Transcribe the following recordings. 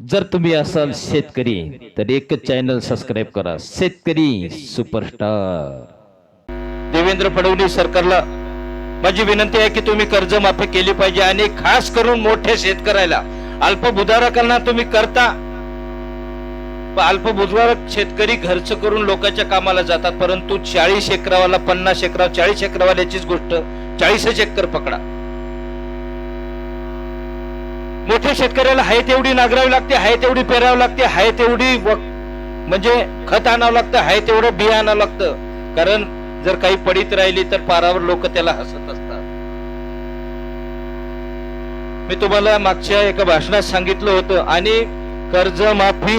जर तुम्ही असाल शेतकरी तर एकच चॅनल सबस्क्राईब करा. शेतकरी सुपरस्टार देवेंद्र फडणवीस सरकारला माझी विनंती आहे की तुम्ही कर्जमाफी केली पाहिजे आणि खास करून मोठ्या शेतकऱ्याला. अल्पभुधारकांना तुम्ही करता. अल्पभुधारक शेतकरी खर्च करून लोकांच्या कामाला जातात परंतु चाळीस एकरावाला पन्नास एकरा चाळीस एकरावाल्याचीच गोष्ट चाळीसच एकर पकडा. मोठ्या शेतकऱ्याला हाय तेवढी नागरावी लागते हाय तेवढी पेरावी लागते हाय तेवढी म्हणजे खत आणावं लागतं आहे तेवढं बिया आणावं लागतं. कारण जर काही पडित राहिली तर पारावर लोक त्याला हसत असतात. मी तुम्हाला मागच्या एका भाषणात सांगितलं होतं आणि कर्जमाफी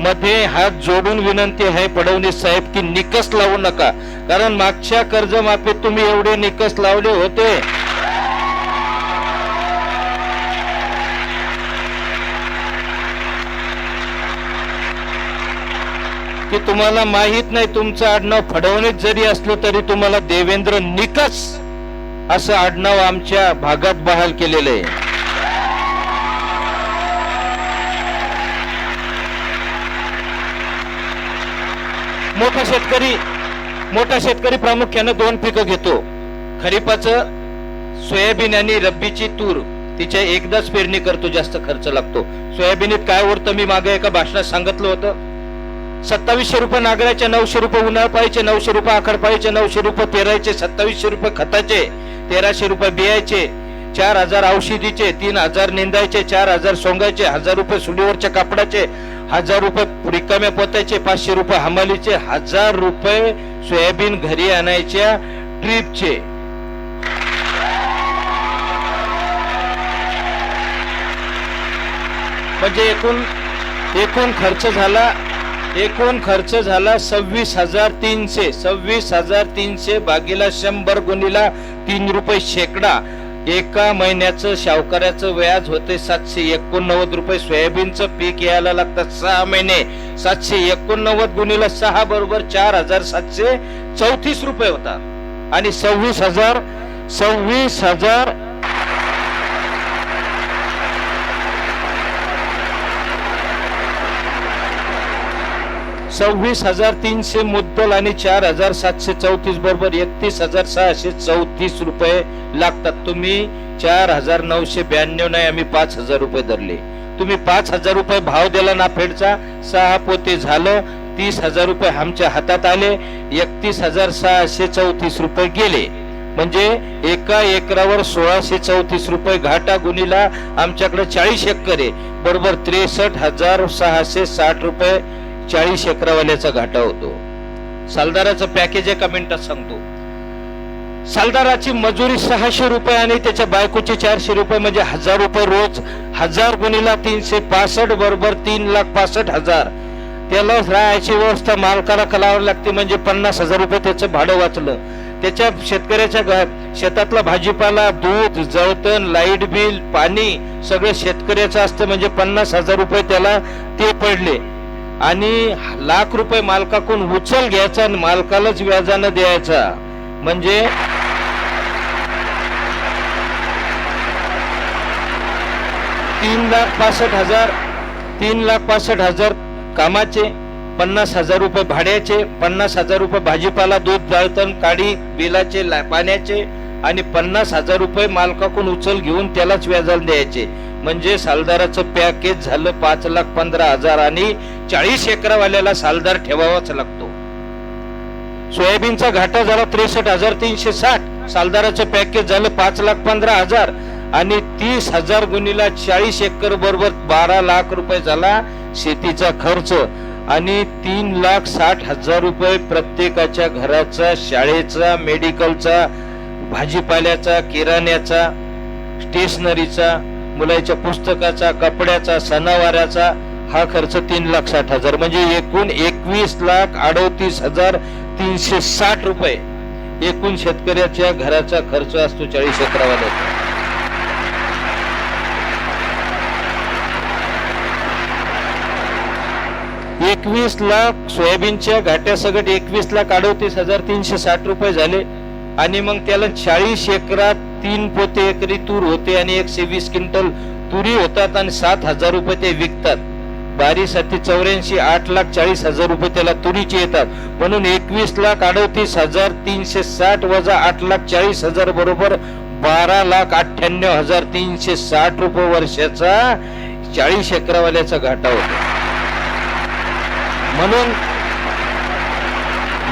मध्ये हात जोडून विनंती आहे फडणवीस साहेब की निकस लावू नका. कारण मागच्या कर्जमाफीत तुम्ही एवढे निकस लावले होते. की तुम्हाला माहीत नाही तुमचं आडनाव फडवणीत जरी असलं तरी तुम्हाला देवेंद्र निकस असं आडनाव आमच्या भागात बहाल केलेलं आहे. मोठा शेतकरी मोठा शेतकरी प्रामुख्यानं दोन पिकं घेतो. खरीपाचं सोयाबीन आणि रब्बीची तूर. तिच्या एकदाच पेरणी करतो जास्त खर्च लागतो. सोयाबीनीत काय उरतं मी मागे एका भाषणात सांगितलं होतं. सत्तावीसशे रुपये नागराचे नऊशे रुपये उन्हाळपाळीचे नऊशे रुपये आखडपाळीचे नऊशे रुपये पेरायचे सत्तावीसशे रुपये खताचे तेराशे रुपये बियायचे चार हजार औषधीचे तीन हजार निंदायचे चार हजार सोंगायचे हजार रुपये सुलीवरच्या कापडाचे हजार रुपये रिकाम्या पोतायचे पाचशे रुपये हमालीचे हजार रुपये सोयाबीन घरी आणायच्या ट्रीपचे. म्हणजे एकूण एकूण खर्च झाला एकूण खर्च झाला सव्वीस हजार तीनशे. सव्वीस हजार तीनशे भागीला शंभर गुणीला तीन रुपये शेकडा. एका महिन्याचं शावकऱ्याचं व्याज होते सातशे एकोणनव्वद रुपये. सोयाबीनचं पीक यायला लागतात सहा महिने. सातशे एकोणनव्वद गुणीला सहा बरोबर चार हजार सातशे चौतीस रुपये होतात आणि सव्वीस हजार सव्वीस हजार सव्वीस हजार तीनशे मुद्दल आणि चार हजार सातशे चौतीस बरोबर एकतीस हजार सहाशे चौतीस रुपये लागतात. तुम्ही चार हजार नऊशे ब्याण्णव नाही आम्ही पाच हजार रुपये धरले. तुम्ही पाच हजार रुपये भाव दिला नाफेडचा सहा पोते झालं तीस हजार रुपये आमच्या हातात आले एकतीस हजार सहाशे चौतीस रुपये गेले. म्हणजे एका एकरावर सोळाशे चौतीस रुपये घाटा गुणीला आमच्याकडे चाळीस एकर आहे. बरोबर त्रेसष्ट हजार सहाशे साठ रुपये चाळीस एकरावाल्याचा घाटा होतो. सालदाराचं पॅकेज एका मिनिटात सांगतो. सालदाराची मजुरी सहाशे रुपये आणि त्याच्या बायकोचे चारशे रुपये म्हणजे हजार रुपये रोज. हजार गुणीला तीनशे पासष्ट बरोबर तीन लाख पासष्ट हजार. त्याला राहायची व्यवस्था मालकाला करावी लागते म्हणजे पन्नास हजार रुपये त्याचं भाडं वाचलं. त्याच्या शेतकऱ्याच्या घ- शेतातला भाजीपाला दूध जळतण लाइट बिल पाणी सगळं शेतकऱ्याचं असतं म्हणजे पन्नास हजार रुपये त्याला ते पडले. आणि लाख रुपये मालकाकडून उचल घ्यायचा आणि मालकालाच व्याजानं द्यायचा. म्हणजे तीन लाख पासष्ट हजार तीन लाख पासष्ट हजार कामाचे पन्नास हजार रुपये भाड्याचे पन्नास हजार रुपये भाजीपाला दूध जाळतण काडी बिलाचे ला- पाण्याचे आणि पन्नास हजार रुपये मालकाकडून उचल घेऊन त्यालाच व्याजाला द्यायचे. म्हणजे सालदाराचं पॅकेज झालं पाच लाख पंधरा हजार आणि चाळीस एकरवाल्याला सालदार ठेवावाच लागतो. सोयाबीनचा घाटा झाला त्रेसष्ट हजार तीनशे साठ. सालदाराचं पॅकेज झालं पाच लाख पंधरा हजार आणि तीस हजार गुणीला चाळीस एकर बरोबर बारा लाख रुपये झाला शेतीचा खर्च आणि तीन लाख साठ हजार रुपये प्रत्येकाच्या घराचा शाळेचा मेडिकलचा भाजीपाल्याचा किराण्याचा स्टेशनरीचा मुलाच्या पुस्तकाचा कपड्याचा सणावाराचा हा खर्च तीन लाख साठ हजार. म्हणजे एकूण एकवीस लाख अडोतीस हजार तीनशे साठ रुपये एकूण शेतकऱ्याच्या घराचा खर्च असतो चाळीस एकरावाल्याचा एकवीस लाख सोयाबीनच्या घाट्या सगट एकवीस लाख अडोतीस हजार तीनशे साठ रुपये झाले आणि मग त्याला चाळीस एकरात तीन पोते एकरी तूर होते आणि एकशे वीस क्विंटल तुरी होतात आणि सात हजार रुपये ते विकतात. बारीसाठी चौऱ्याऐंशी आठ लाख चाळीस हजार रुपये त्याला तुरीचे येतात. म्हणून एकवीस लाख अडतीस हजार तीनशे साठ वजा आठ लाख चाळीस हजार बरोबर बारा लाख अठ्ठ्याण्णव हजार तीनशे साठ रुपये वर्षाचा चाळीस एकरावाल्याचा घाटा होतो. म्हणून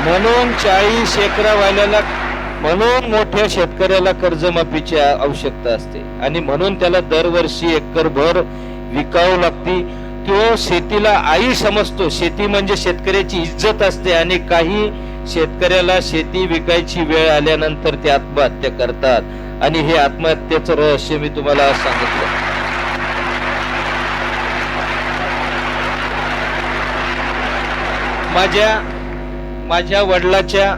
म्हणून चाळीस एकरावाल्याला म्हणून मोठ्या शेतकऱ्याला कर्जमाफीची आवश्यकता असते. आणि म्हणून त्याला दरवर्षी एकरभर विकावं लागती. तो शेतीला आई समजतो. शेती म्हणजे शेतकऱ्याची इज्जत असते आणि काही शेतकऱ्याला शेती विकायची वेळ आल्यानंतर ते आत्महत्या करतात. आणि हे आत्महत्येचं रहस्य मी तुम्हाला सांगितलं. माझ्या माझ्या वडिलाच्या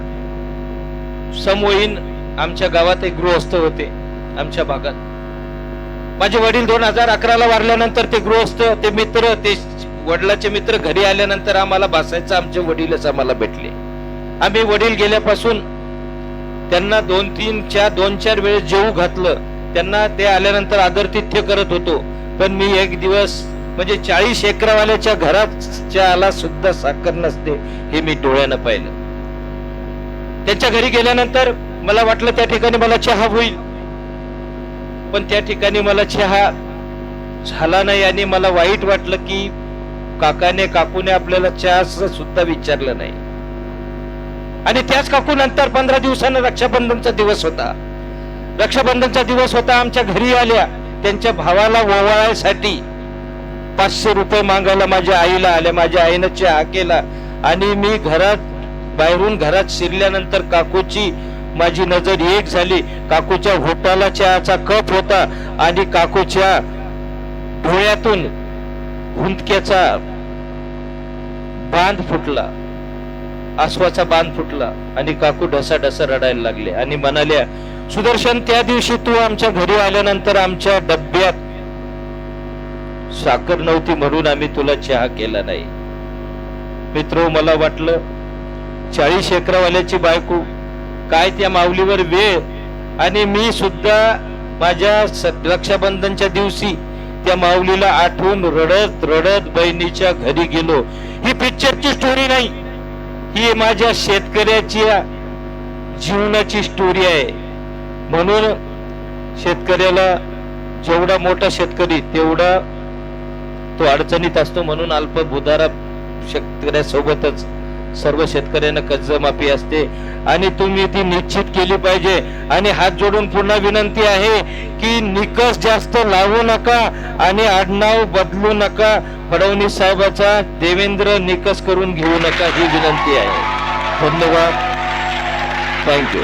समोहीन आमच्या गावात एक गृहस्थ होते आमच्या भागात. माझे वडील दोन हजार अकराला वारल्यानंतर ते गृहस्थ ते मित्र ते वडिलाचे मित्र घरी आल्यानंतर आम्हाला बसायचं आमचे वडीलच आम्हाला भेटले. आम्ही वडील गेल्यापासून त्यांना दोन तीन चार दोन चार वेळेस जेवू घातलं. त्यांना ते आल्यानंतर आदरतिथ्य करत होतो. पण मी एक दिवस म्हणजे चाळीस एकरावाल्याच्या घरात आला सुद्धा साखर नसते हे मी डोळ्यानं पाहिलं. त्यांच्या घरी गेल्यानंतर मला वाटलं त्या ठिकाणी मला चहा होईल. पण त्या ठिकाणी मला चहा झाला नाही आणि मला वाईट वाटलं की काकाने काकूने आपल्याला चहा सुद्धा विचारलं नाही. आणि त्याच काकू नंतर पंधरा दिवसानं रक्षाबंधनचा दिवस होता. रक्षाबंधनचा दिवस होता आमच्या घरी आल्या. त्यांच्या भावाला ओवाळायसाठी पाचशे रुपये मागायला माझ्या आईला आल्या. माझ्या आईनं चहा केला. आणि मी घरात बाहेरून घरात शिरल्यानंतर काकूची माझी नजर एक झाली. काकूच्या होटाला चहाचा कप होता आणि काकूच्या डोळ्यातून हुंदक्याचा बांध फुटला. आसवाचा बांध फुटला आणि काकू ढसा ढसा रडायला लागले आणि म्हणाल्या सुदर्शन त्या दिवशी तू आमच्या घरी आल्यानंतर आमच्या डब्यात साखर नव्हती म्हणून आम्ही तुला चहा केला नाही. मित्र मला वाटलं चाळीस एकरवाल्याची बायको काय त्या माऊलीवर वेळ? आणि मी सुद्धा माझ्या रक्षाबंधनच्या दिवशी त्या माऊलीला आठवून रडत रडत बहिणीच्या घरी गेलो. ही पिक्चरची स्टोरी नाही. ही माझ्या शेतकऱ्याची जीवनाची स्टोरी आहे. म्हणून शेतकऱ्याला जेवढा मोठा शेतकरी तेवढा तो अडचणीत असतो म्हणून अल्पभूधारा शेतकऱ्यासोबतच सर्व शेतकऱ्यांना कर्जमाफी असते आणि तुम्ही ती निश्चित केली पाहिजे. आणि हात जोडून पुन्हा विनंती आहे की निकष जास्त लावू नका आणि आडनाव बदलू नका. फडणवीस साहेबाचा देवेंद्र निकष करून घेऊ नका ही विनंती आहे. धन्यवाद. थँक्यू